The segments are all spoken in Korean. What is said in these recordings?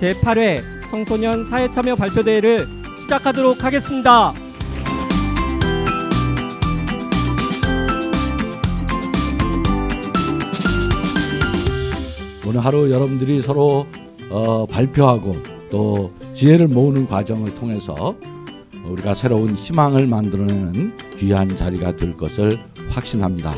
제8회 청소년 사회참여 발표대회를 시작하도록 하겠습니다. 오늘 하루 여러분들이 서로 어, 발표하고 또 지혜를 모으는 과정을 통해서 우리가 새로운 희망을 만들어내는 귀한 자리가 될 것을 확신합니다.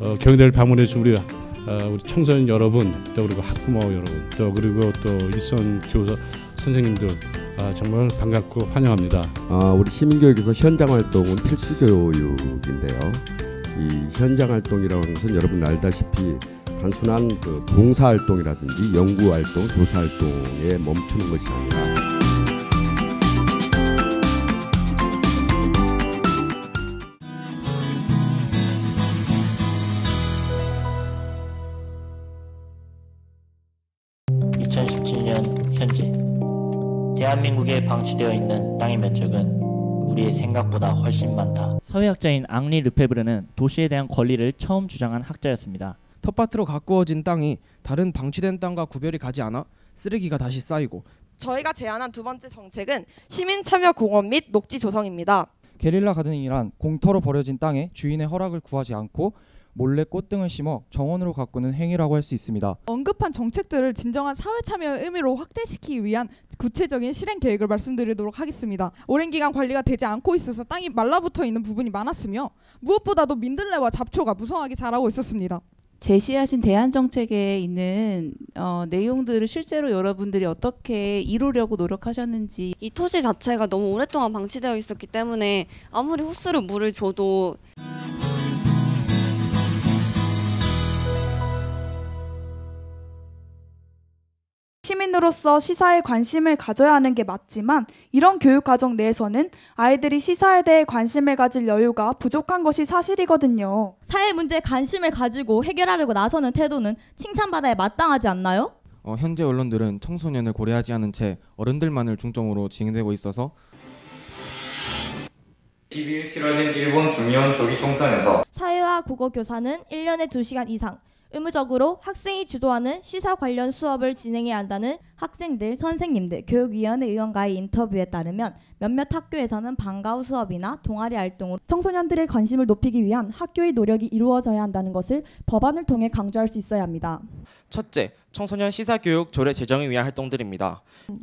어, 경희대를 방문해 준 우리 어, 우리 청소년 여러분, 또 그리고 학부모 여러분, 또 그리고 또 일선 교사 선생님들 아, 정말 반갑고 환영합니다. 아, 우리 시민교육에서 현장 활동은 필수 교육인데요. 이 현장 활동이라고 하는 것은 여러분 알다시피 단순한 그 봉사 활동이라든지 연구 활동, 조사 활동에 멈추는 것이 아니라 현재 대한민국에 방치되어 있는 땅의 면적은 우리의 생각보다 훨씬 많다. 사회학자인 앙리 르페브르는 도시에 대한 권리를 처음 주장한 학자였습니다. 텃밭으로 가꾸어진 땅이 다른 방치된 땅과 구별이 가지 않아 쓰레기가 다시 쌓이고 저희가 제안한 두 번째 정책은 시민 참여 공원 및 녹지 조성입니다. 게릴라 가드닝이란 공터로 버려진 땅에 주인의 허락을 구하지 않고 몰래 꽃 등을 심어 정원으로 가꾸는 행위라고 할 수 있습니다. 언급한 정책들을 진정한 사회 참여의 의미로 확대시키기 위한 구체적인 실행 계획을 말씀드리도록 하겠습니다. 오랜 기간 관리가 되지 않고 있어서 땅이 말라붙어 있는 부분이 많았으며 무엇보다도 민들레와 잡초가 무성하게 자라고 있었습니다. 제시하신 대안 정책에 있는 어, 내용들을 실제로 여러분들이 어떻게 이루려고 노력하셨는지 이 토지 자체가 너무 오랫동안 방치되어 있었기 때문에 아무리 호스로 물을 줘도 시민으로서 시사에 관심을 가져야 하는 게 맞지만 이런 교육 과정 내에서는 아이들이 시사에 대해 관심을 가질 여유가 부족한 것이 사실이거든요. 사회 문제에 관심을 가지고 해결하려고 나서는 태도는 칭찬받아야 마땅하지 않나요? 어, 현재 언론들은 청소년을 고려하지 않은 채 어른들만을 중점으로 진행되고 있어서 12일 치러진 일본 중의원 조기 총선에서 사회와 국어 교사는 1년에 2시간 이상 의무적으로 학생이 주도하는 시사 관련 수업을 진행해야 한다는 학생들, 선생님들, 교육위원회 의원과의 인터뷰에 따르면 몇몇 학교에서는 방과 후 수업이나 동아리 활동으로 청소년들의 관심을 높이기 위한 학교의 노력이 이루어져야 한다는 것을 법안을 통해 강조할 수 있어야 합니다. 첫째, 청소년 시사 교육 조례 제정을 위한 활동들입니다.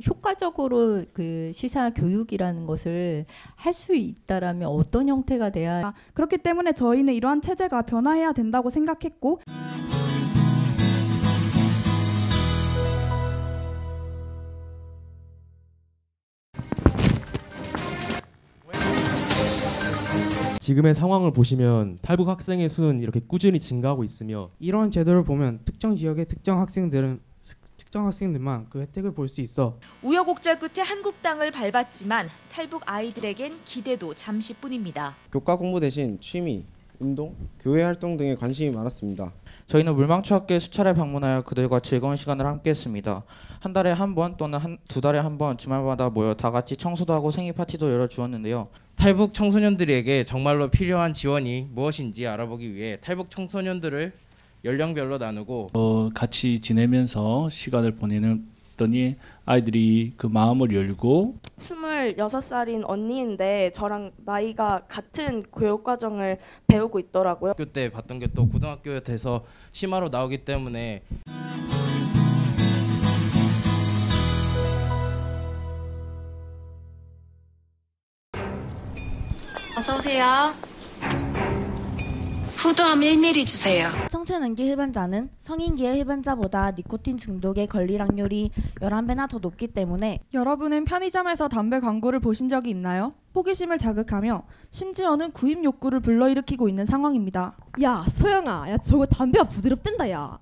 효과적으로 그 시사 교육이라는 것을 할 수 있다라면 어떤 형태가 돼야 그렇기 때문에 저희는 이러한 체제가 변화해야 된다고 생각했고 지금의 상황을 보시면 탈북 학생의 수는 이렇게 꾸준히 증가하고 있으며 이런 제도를 보면 특정 지역의 특정 학생들은 특정 학생들만 그 혜택을 볼 수 있어 우여곡절 끝에 한국 땅을 밟았지만 탈북 아이들에겐 기대도 잠시뿐입니다. 교과 공부 대신 취미, 운동, 교회 활동 등에 관심이 많았습니다. 저희는 물망초 학교에 수차례 방문하여 그들과 즐거운 시간을 함께했습니다. 한 달에 한 번 또는 한, 두 달에 한 번 주말마다 모여 다 같이 청소도 하고 생일 파티도 열어주었는데요. 탈북 청소년들에게 정말로 필요한 지원이 무엇인지 알아보기 위해 탈북 청소년들을 연령별로 나누고 어, 같이 지내면서 시간을 보내는 더니 아이들이 그 마음을 열고 26살인 언니인데 저랑 나이가 같은 교육 과정을 배우고 있더라고요. 학교 때 봤던 게 또 고등학교에 돼서 심화로 나오기 때문에 어서 오세요. 후두암 1mm 주세요. 청소년기 흡연자는 성인기의 흡연자보다 니코틴 중독의 걸릴 확률이 11배나 더 높기 때문에 여러분은 편의점에서 담배 광고를 보신 적이 있나요? 호기심을 자극하며 심지어는 구입 욕구를 불러일으키고 있는 상황입니다. 야 소영아 야 저거 담배가 부드럽댄다 야.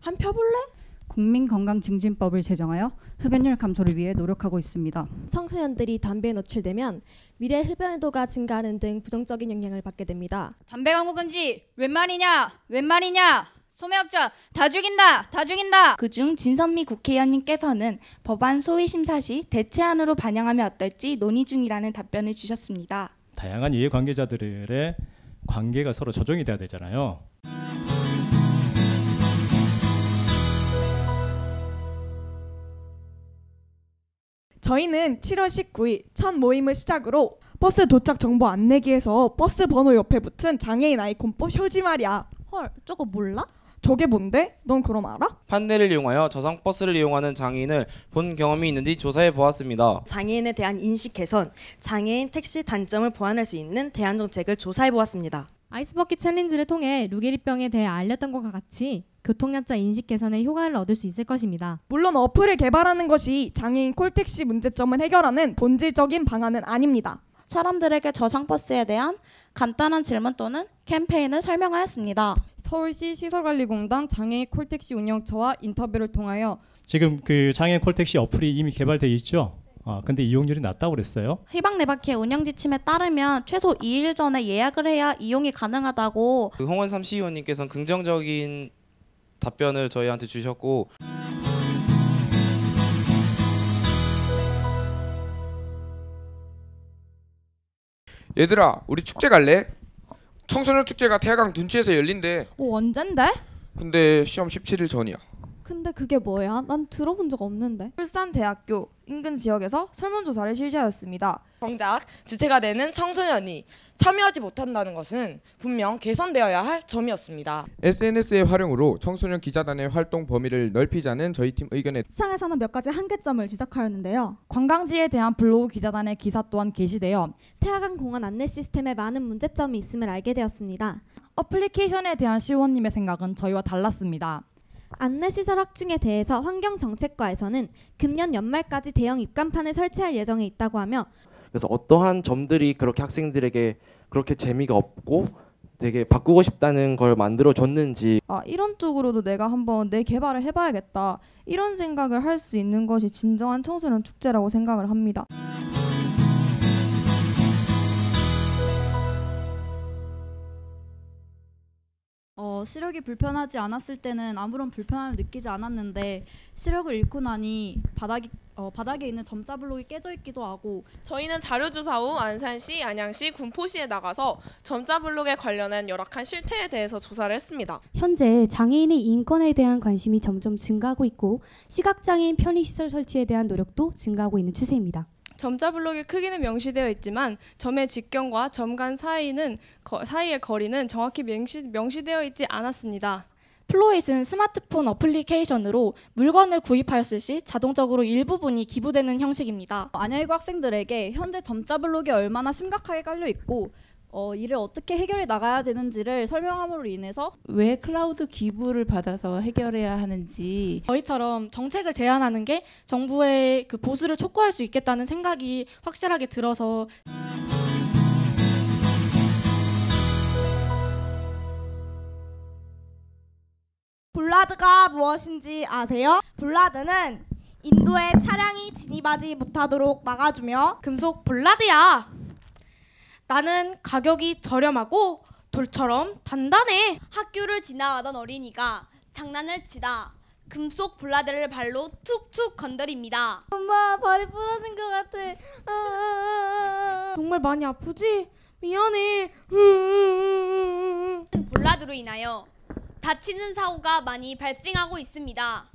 한 펴볼래? 국민건강증진법을 제정하여 흡연율 감소를 위해 노력하고 있습니다. 청소년들이 담배에 노출되면 미래 흡연도가 증가하는 등 부정적인 영향을 받게 됩니다. 담배 광고 금지 웬 말이냐? 웬 말이냐? 소매업자 다 죽인다 다 죽인다 그중 진선미 국회의원님께서는 법안 소위 심사 시 대체안으로 반영하면 어떨지 논의 중이라는 답변을 주셨습니다. 다양한 이해관계자들의 관계가 서로 조정이 돼야 되잖아요. 저희는 7월 19일 첫 모임을 시작으로 버스 도착 정보 안내기에서 버스 번호 옆에 붙은 장애인 아이콘법 표지 말이야. 헐, 저거 몰라? 저게 뭔데? 넌 그럼 알아? 판넬을 이용하여 저상 버스를 이용하는 장애인을 본 경험이 있는지 조사해 보았습니다. 장애인에 대한 인식 개선, 장애인 택시 단점을 보완할 수 있는 대안 정책을 조사해 보았습니다. 아이스버킷 챌린지를 통해 루게리병에 대해 알렸던 것과 같이 교통약자 인식 개선에 효과를 얻을 수 있을 것입니다. 물론 어플을 개발하는 것이 장애인 콜택시 문제점을 해결하는 본질적인 방안은 아닙니다. 사람들에게 저상버스에 대한 간단한 질문 또는 캠페인을 설명하였습니다. 서울시 시설관리공단 장애인 콜택시 운영처와 인터뷰를 통하여 지금 그 장애 콜택시 어플이 이미 개발돼 있죠. 아 근데 이용률이 낮다고 그랬어요. 희망 네바퀴의 운영 지침에 따르면 최소 2일 전에 예약을 해야 이용이 가능하다고 그 홍원삼 시의원님께서는 긍정적인 답변을 저희한테 주셨고 얘들아 우리 축제 갈래? 청소년 축제가 태화강 둔치에서 열린대 오 언젠데? 근데 시험 17일 전이야 근데 그게 뭐야? 난 들어본 적 없는데. 울산대학교 인근 지역에서 설문조사를 실시하였습니다. 정작 주체가 되는 청소년이 참여하지 못한다는 것은 분명 개선되어야 할 점이었습니다. SNS의 활용으로 청소년 기자단의 활동 범위를 넓히자는 저희 팀 의견에 시상에서는 몇 가지 한계점을 지적하였는데요. 관광지에 대한 블로그 기자단의 기사 또한 게시되어 태화강 공원 안내 시스템에 많은 문제점이 있음을 알게 되었습니다. 어플리케이션에 대한 시원님의 생각은 저희와 달랐습니다. 안내시설 확충에 대해서 환경정책과에서는 금년 연말까지 대형 입간판을 설치할 예정에 있다고 하며 그래서 어떠한 점들이 그렇게 학생들에게 그렇게 재미가 없고 되게 바꾸고 싶다는 걸 만들어 줬는지 아 이런 쪽으로도 내가 한번 내 개발을 해봐야겠다 이런 생각을 할 수 있는 것이 진정한 청소년 축제라고 생각을 합니다. 어, 시력이 불편하지 않았을 때는 아무런 불편함을 느끼지 않았는데 시력을 잃고 나니 바닥이 어, 바닥에 있는 점자 블록이 깨져 있기도 하고 저희는 자료 조사 후 안산시, 안양시, 군포시에 나가서 점자 블록에 관련한 열악한 실태에 대해서 조사를 했습니다. 현재 장애인의 인권에 대한 관심이 점점 증가하고 있고 시각 장애인 편의 시설 설치에 대한 노력도 증가하고 있는 추세입니다. 점자 블록의 크기는 명시되어 있지만 점의 직경과 점 간 사이는 거, 사이의 거리는 정확히 명시, 명시되어 있지 않았습니다. 플로잇은 스마트폰 어플리케이션으로 물건을 구입하였을 시 자동적으로 일부분이 기부되는 형식입니다. 안양일고 학생들에게 현재 점자 블록이 얼마나 심각하게 깔려 있고 어, 이를 어떻게 해결해 나가야 되는지를 설명함으로 인해서 왜 클라우드 기부를 받아서 해결해야 하는지 저희처럼 정책을 제안하는 게 정부의 그 보수를 촉구할 수 있겠다는 생각이 확실하게 들어서 블라드가 무엇인지 아세요? 블라드는 인도에 차량이 진입하지 못하도록 막아주며 금속 블라드야. 나는 가격이 저렴하고 돌처럼 단단해. 학교를 지나가던 어린이가 장난을 치다 금속 블라드를 발로 툭툭 건드립니다. 엄마 발이 부러진 것 같아. 아, 정말 많이 아프지? 미안해. 블라드로 인하여 다치는 사고가 많이 발생하고 있습니다.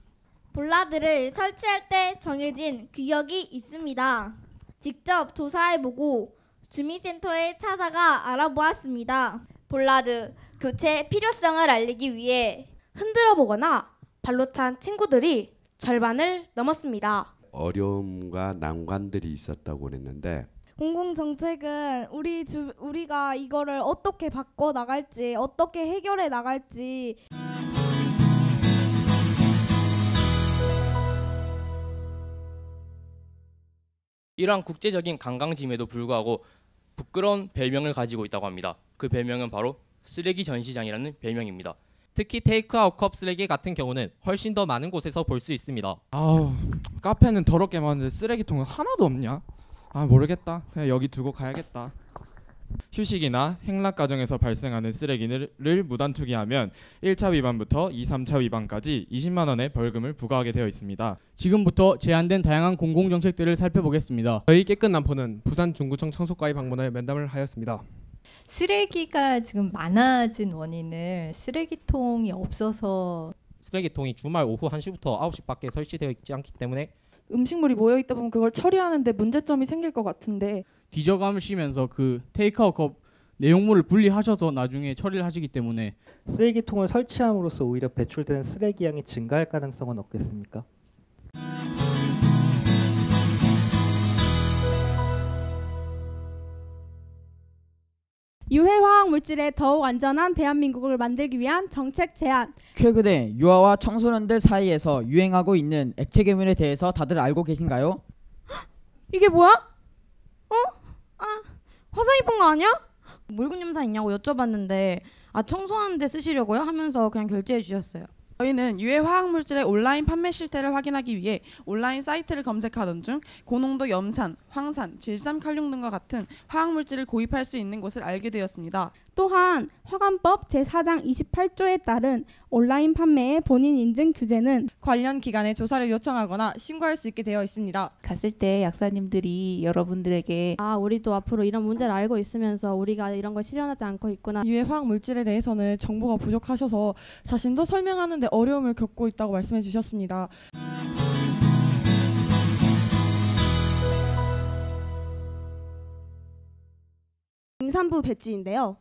블라드를 설치할 때 정해진 규격이 있습니다. 직접 조사해보고 주민센터에 찾아가 알아보았습니다. 볼라드 교체 필요성을 알리기 위해 흔들어 보거나 발로 찬 친구들이 절반을 넘었습니다. 어려움과 난관들이 있었다고 그랬는데 공공 정책은 우리 주 우리가 이거를 어떻게 바꿔 나갈지 어떻게 해결해 나갈지 이러한 국제적인 관광짐에도 불구하고 부끄러운 별명을 가지고 있다고 합니다. 그 별명은 바로 쓰레기 전시장이라는 별명입니다. 특히 테이크아웃 컵 쓰레기 같은 경우는 훨씬 더 많은 곳에서 볼 수 있습니다. 아우 카페는 더럽게 많은데 쓰레기통은 하나도 없냐? 아 모르겠다. 그냥 여기 두고 가야겠다. 휴식이나 행락 과정에서 발생하는 쓰레기를 무단 투기하면 1차 위반부터 2, 3차 위반까지 20만 원의 벌금을 부과하게 되어 있습니다. 지금부터 제한된 다양한 공공 정책들을 살펴보겠습니다. 저희 깨끗 남포는 부산 중구청 청소과에 방문하여 면담을 하였습니다. 쓰레기가 지금 많아진 원인을 쓰레기통이 없어서 쓰레기통이 주말 오후 1시부터 9시밖에 설치되어 있지 않기 때문에 음식물이 모여 있다 보면 그걸 처리하는데 문제점이 생길 것 같은데 뒤져가시면서 그 테이크아웃 컵 내용물을 분리하셔서 나중에 처리를 하시기 때문에 쓰레기통을 설치함으로써 오히려 배출되는 쓰레기 양이 증가할 가능성은 없겠습니까? 유해 화학 물질의 더욱 안전한 대한민국을 만들기 위한 정책 제안. 최근에 유아와 청소년들 사이에서 유행하고 있는 액체 괴물에 대해서 다들 알고 계신가요? 이게 뭐야? 어? 아 화상 입은 거 아니야? 물군 염사 있냐고 여쭤봤는데 아 청소하는데 쓰시려고요 하면서 그냥 결제해 주셨어요. 저희는 유해 화학 물질의 온라인 판매 실태를 확인하기 위해 온라인 사이트를 검색하던 중 고농도 염산, 황산, 질산 칼륨 등과 같은 화학 물질을 구입할 수 있는 곳을 알게 되었습니다. 또한 화관법 제4장 28조에 따른 온라인 판매의 본인 인증 규제는 관련 기관에 조사를 요청하거나 신고할 수 있게 되어 있습니다. 갔을 때 약사님들이 여러분들에게 아 우리도 앞으로 이런 문제를 알고 있으면서 우리가 이런 걸 실현하지 않고 있구나. 유해 화학 물질에 대해서는 정보가 부족하셔서 자신도 설명하는데 어려움을 겪고 있다고 말씀해 주셨습니다. 임산부 배지인데요.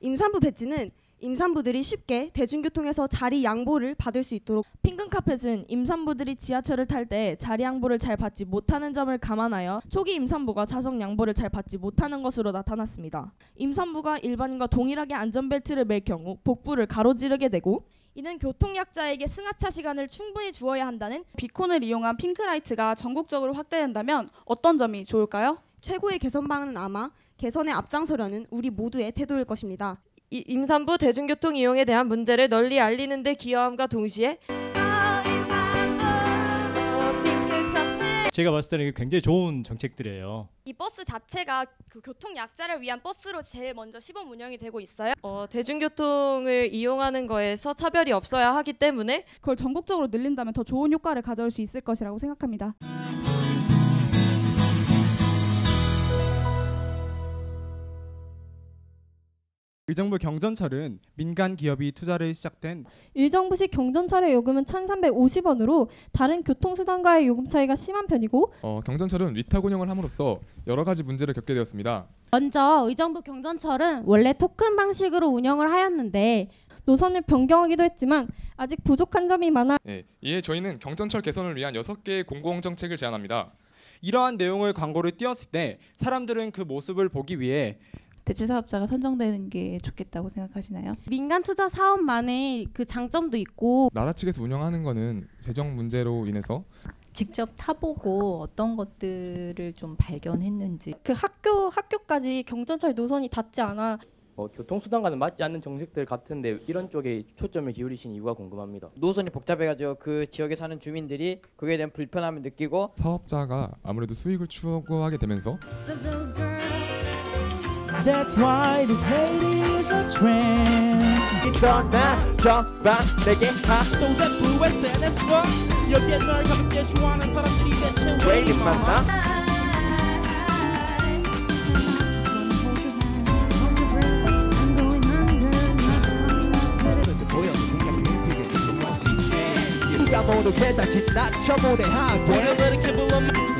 임산부 배지는 임산부들이 쉽게 대중교통에서 자리 양보를 받을 수 있도록 핑크 카펫은 임산부들이 지하철을 탈 때 자리 양보를 잘 받지 못하는 점을 감안하여 초기 임산부가 좌석 양보를 잘 받지 못하는 것으로 나타났습니다. 임산부가 일반인과 동일하게 안전벨트를 맬 경우 복부를 가로지르게 되고 이는 교통약자에게 승하차 시간을 충분히 주어야 한다는 비콘을 이용한 핑크라이트가 전국적으로 확대된다면 어떤 점이 좋을까요? 최고의 개선 방안은 아마 개선에 앞장서려는 우리 모두의 태도일 것입니다. 이, 임산부 대중교통 이용에 대한 문제를 널리 알리는 데 기여함과 동시에 제가 봤을 때는 굉장히 좋은 정책들이에요. 이 버스 자체가 그 교통 약자를 위한 버스로 제일 먼저 시범 운영이 되고 있어요. 어, 대중교통을 이용하는 거에서 차별이 없어야 하기 때문에 그걸 전국적으로 늘린다면 더 좋은 효과를 가져올 수 있을 것이라고 생각합니다. 의정부 경전철은 민간 기업이 투자를 시작된 일정부식 경전철의 요금은 1,350원으로 다른 교통수단과의 요금 차이가 심한 편이고 어, 경전철은 위탁 운영을 함으로써 여러 가지 문제를 겪게 되었습니다. 먼저 의정부 경전철은 원래 토큰 방식으로 운영을 하였는데 노선을 변경하기도 했지만 아직 부족한 점이 많아 네, 이에 저희는 경전철 개선을 위한 6개의 공공 정책을 제안합니다. 이러한 내용을 광고를 띄웠을 때 사람들은 그 모습을 보기 위해 대체 사업자가 선정되는 게 좋겠다고 생각하시나요? 민간 투자 사업만의 그 장점도 있고 나라 측에서 운영하는 거는 재정 문제로 인해서 직접 타보고 어떤 것들을 좀 발견했는지 그 학교 학교까지 경전철 노선이 닿지 않아 어, 교통수단과는 맞지 않는 정책들 같은데 이런 쪽에 초점을 기울이신 이유가 궁금합니다. 노선이 복잡해가지고 그 지역에 사는 주민들이 그에 대한 불편함을 느끼고 사업자가 아무래도 수익을 추구하게 되면서 That's why this hate is a trend. 있었나 저봐 내게 하 쏟아부 SNS 와 여기에 널 가볍게 좋아하는 사람들이 대체 왜 이리 많나 누가 모두 대단지 낮춰보내 하고